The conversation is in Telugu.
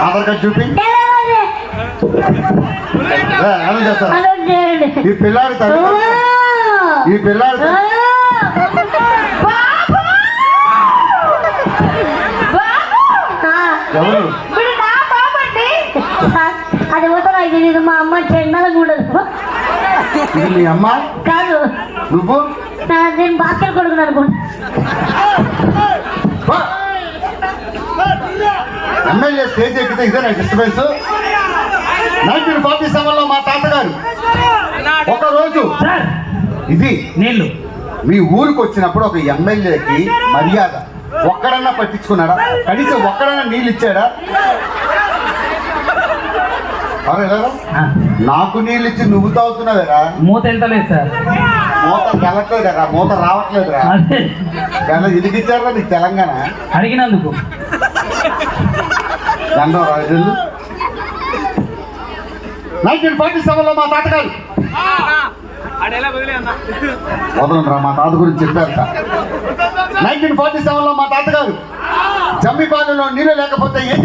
కార్డు చూపి. చేస్తారు అలా చేయండి. ఈ పిల్లాడి తల్లి ఈ పిల్లాడి ఎవరు? అది పోతే నాకు తెలియదు మా అమ్మ చెండాలకు ఉండదు. ఇది మీ అమ్మ? కాదు. నువ్వు? నేను భాస్కర్ కొడుకుని అనుకుంటా. ఎమ్మెల్యే స్టేజ్ ఎక్కితే ఇదే నాకు డిస్టర్బెన్స్. నైన్టీన్ ఫార్టీ సెవెన్లో మా తాతగారు ఒక రోజు సార్ ఇది నీళ్ళు. మీ ఊరికి వచ్చినప్పుడు ఒక ఎమ్మెల్యేకి మర్యాద. ఒక్కడన్నా పట్టించుకున్నాడా? కనీసం ఒక్కడన్నా నీళ్ళు ఇచ్చాడా? నాకు నీళ్ళు ఇచ్చి నువ్వు తాగుతున్నావేరా? మూత వెళ్తలేదు సార్. మూత వెళ్ళట్లేదు కదా మూత రావట్లేదురా. అదే. కానీ ఇది ఇచ్చారా నీకు తెలంగాణ? అడిగినందుకు. దండం రాజు నైన్టీన్ ఫార్టీ సెవెన్లో మా తాతగారు. వదలండి మా తాత గురించి చెప్పారు నైన్టీన్ ఫార్టీ సెవెన్లో మా తాతగారు. జమ్మిపాలెంలో నీళ్ళు లేకపోతే ఏం